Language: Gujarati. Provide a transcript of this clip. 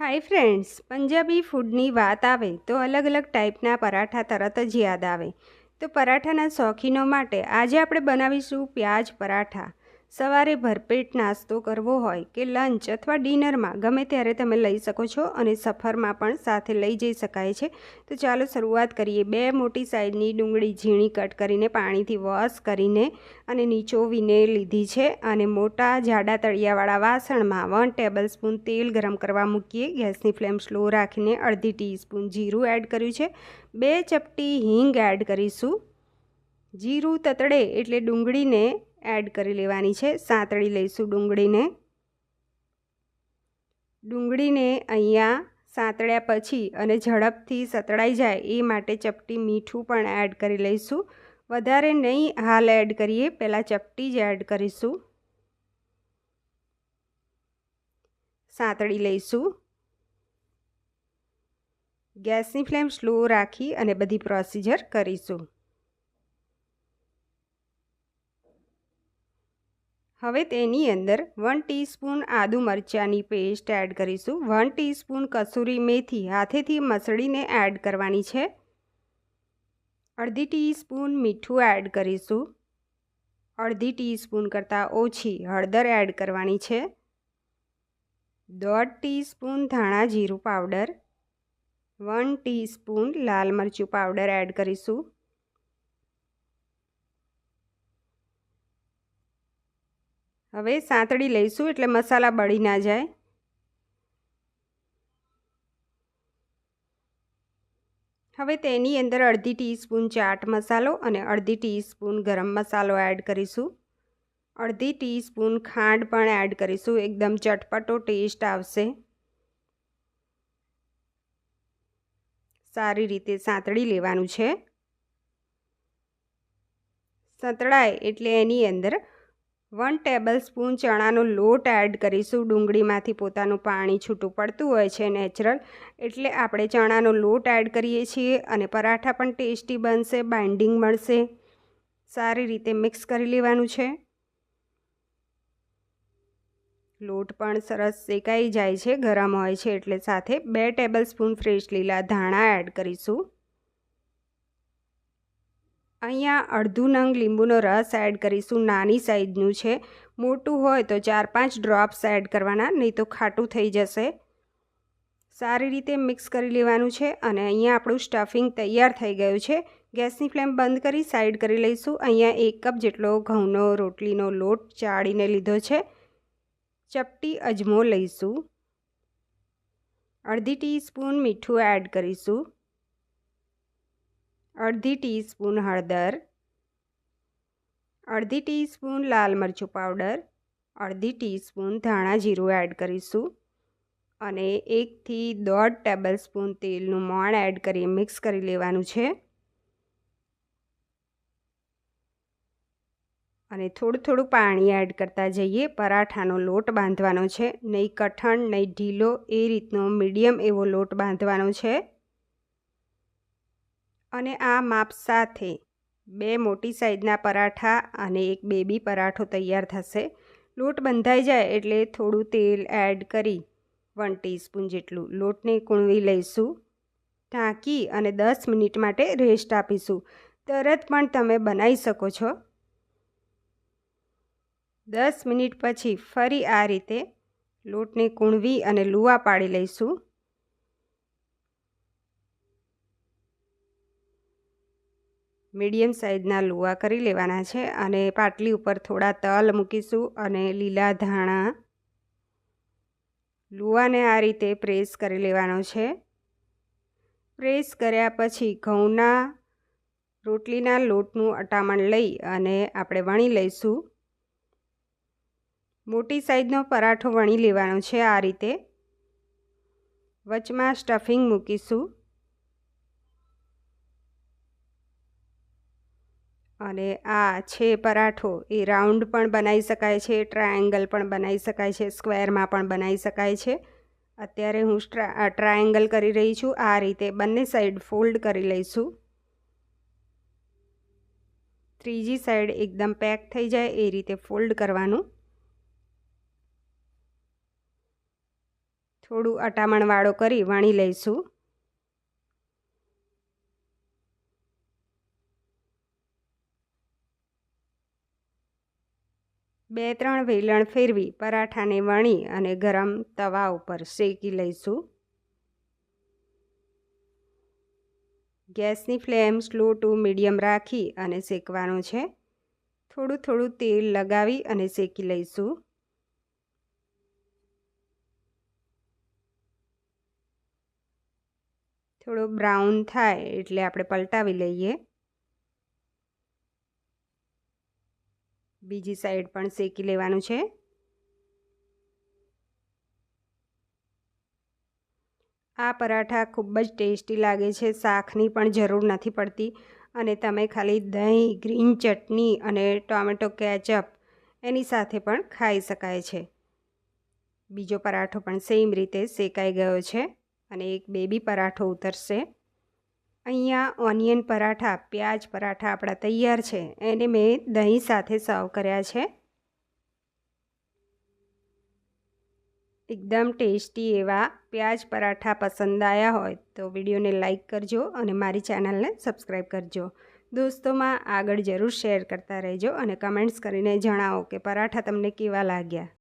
હાય ફ્રેન્ડ્સ પંજાબી ફૂડની વાત આવે તો અલગ અલગ ટાઈપના પરાઠા તરત જ યાદ આવે. તો પરાઠાના શોખીનો માટે આજે આપણે બનાવીશું પ્યાજ પરાઠા. સવારે ભરપેટ નાસ્તો કરવો હોય કે લંચ અથવા ડિનરમાં ગમે ત્યારે તમે લઈ શકો છો અને સફરમાં પણ સાથે લઈ જઈ શકાય છે. તો ચાલો શરૂઆત કરીએ. બે મોટી સાઈઝની ડુંગળી ઝીણી કટ કરીને પાણીથી વોશ કરીને અને નીચોવીને લીધી છે અને મોટા જાડા તળિયાવાળા વાસણમાં વન ટેબલ સ્પૂન તેલ ગરમ કરવા મૂકીએ. ગેસની ફ્લેમ સ્લો રાખીને અડધી ટીસ્પૂન જીરું એડ કર્યું છે. બે ચપટી હિંગ એડ કરીશું. જીરું તતડે એટલે ડુંગળીને એડ કરી લેવાની છે. સાંતળી લઈશું ડુંગળીને. ડુંગળીને અહીંયા સાંતળ્યા પછી અને ઝડપથી સતળાઈ જાય એ માટે ચપટી મીઠું પણ એડ કરી લઈશું. વધારે નહીં હાલ એડ કરીએ. પહેલાં ચપટી જ એડ કરીશું. સાંતળી લઈશું. ગેસની ફ્લેમ સ્લો રાખી અને બધી પ્રોસીજર કરીશું. હવે તેની અંદર વન ટીસ્પૂન આદુ મરચાંની પેસ્ટ એડ કરીશું. વન ટીસ્પૂન કસૂરી મેથી હાથેથી મસળીને એડ કરવાની છે. અડધી ટીસ્પૂન મીઠું એડ કરીશું. અડધી ટીસ્પૂન કરતાં ઓછી હળદર એડ કરવાની છે. દોઢ ટીસ્પૂન ધાણા જીરું પાવડર વન ટીસ્પૂન લાલ મરચું પાવડર એડ કરીશું. હવે સાંતળી લઈશું એટલે મસાલા બળી ના જાય. હવે તેની અંદર અડધી ટીસ્પૂન ચાટ મસાલો અને અડધી ટીસ્પૂન ગરમ મસાલો એડ કરીશું. અડધી ટીસ્પૂન ખાંડ પણ એડ કરીશું, એકદમ ચટપટો ટેસ્ટ આવશે. સારી રીતે સાંતળી લેવાનું છે. સતળાય એટલે એની અંદર વન ટેબલ સ્પૂન ચણાનો લોટ એડ કરીશું. ડુંગળીમાંથી પોતાનું પાણી છૂટું પડતું હોય છે નેચરલ એટલે આપણે ચણાનો લોટ એડ કરીએ છીએ અને પરાઠા પણ ટેસ્ટી બનશે બાઇન્ડિંગ મળશે. સારી રીતે મિક્સ કરી લેવાનું છે. લોટ પણ સરસ શેકાઈ જાય છે, ગરમ હોય છે એટલે સાથે બે ટેબલ સ્પૂન ફ્રેશ લીલા ધાણા એડ કરીશું. અહીંયા અડધું નંગ લીંબુનો રસ એડ કરીશું, નાની સાઈઝનું છે. મોટું હોય તો ચાર પાંચ ડ્રોપ્સ એડ કરવાના, નહીં તો ખાટું થઈ જશે. સારી રીતે મિક્સ કરી લેવાનું છે અને અહીંયા આપણું સ્ટફિંગ તૈયાર થઈ ગયું છે. ગેસની ફ્લેમ બંધ કરી સાઈડ કરી લઈશું. અહીંયા એક કપ જેટલો ઘઉંનો રોટલીનો લોટ ચાળીને લીધો છે. ચપટી અજમો લઈશું. અડધી ટીસ્પૂન મીઠું એડ કરીશું. અડધી ટીસ્પૂન હળદર, અડધી ટીસ્પૂન લાલ મરચું પાવડર, અડધી ટીસ્પૂન ધાણા જીરું એડ કરીશું અને એકથી દોઢ ટેબલ સ્પૂન તેલનું મોણ એડ કરી મિક્સ કરી લેવાનું છે. અને થોડું થોડું પાણી એડ કરતા જઈએ, પરાઠાનો લોટ બાંધવાનો છે. નહીં કઠણ, નહીં ઢીલો, એ રીતનો મીડિયમ એવો લોટ બાંધવાનો છે. અને આ માપ સાથે બે મોટી સાઈઝના પરાઠા અને એક બેબી પરાઠો તૈયાર થશે. લોટ બંધાઈ જાય એટલે થોડું તેલ એડ કરી વન ટીસ્પૂન જેટલું લોટને કૂણવી લઈશું. ઢાંકી અને દસ મિનિટ માટે રેસ્ટ આપીશું. તરત પણ તમે બનાવી શકો છો. દસ મિનિટ પછી ફરી આ રીતે લોટને કૂણવી અને લુવા પાડી લઈશું. મીડિયમ સાઇઝના લુવા કરી લેવાના છે અને પાટલી ઉપર થોડા તલ મૂકીશું અને લીલા ધાણા. લુવાને આ રીતે પ્રેસ કરી લેવાનો છે. પ્રેસ કર્યા પછી ઘઉંના રોટલીના લોટનું અટામણ લઈ અને આપણે વણી લઈશું. મોટી સાઈઝનો પરાઠો વણી લેવાનો છે આ રીતે. વચમાં સ્ટફિંગ મૂકીશું. અને આ છે પરાઠો, એ રાઉન્ડ પણ બનાવી શકાય છે, ટ્રાયેંગલ પણ બનાવી શકાય છે, સ્ક્વેરમાં પણ બનાવી શકાય છે. અત્યારે હું ટ્રાયેંગલ કરી રહી છું, આ રીતે બંને સાઈડ ફોલ્ડ કરી લઈશું. ત્રીજી સાઈડ એકદમ પેક થઈ જાય એ રીતે ફોલ્ડ કરવાનું. થોડું અટામણવાળો કરી વણી લઈશું. બે ત્રણ વેલણ ફેરવી, પરાઠાને વણી અને ગરમ તવા ઉપર શેકી લઈશું. ગેસની ફ્લેમ સ્લો ટુ મીડિયમ રાખી અને શેકવાનું છે. થોડું થોડું તેલ લગાવી અને શેકી લઈશું. થોડો બ્રાઉન થાય એટલે આપણે પલટાવી લઈએ. બીજી સાઈડ પણ શેકી લેવાનું છે. આ પરાઠા ખૂબ જ ટેસ્ટી લાગે છે, શાકની પણ જરૂર નથી પડતી. અને તમે ખાલી દહીં, ગ્રીન ચટણી અને ટોમેટો કેચઅપ એની સાથે પણ ખાઈ શકાય છે. બીજો પરાઠો પણ સેમ રીતે શેકાઈ ગયો છે અને એક બેબી પરાઠો ઉતરશે. અહીંયા ઓનિયન પરાઠા, પ્યાજ પરાઠા આપણા તૈયાર છે. એને મેં દહીં સાથે સર્વ કર્યા છે. એકદમ ટેસ્ટી એવા પ્યાજ પરાઠા પસંદ આવ્યા હોય તો વિડીયોને લાઇક કરજો અને મારી ચેનલને સબસ્ક્રાઈબ કરજો. દોસ્તોમાં આગળ જરૂર શેર કરતા રહેજો અને કમેન્ટ્સ કરીને જણાવો કે પરાઠા તમને કેવા લાગ્યા.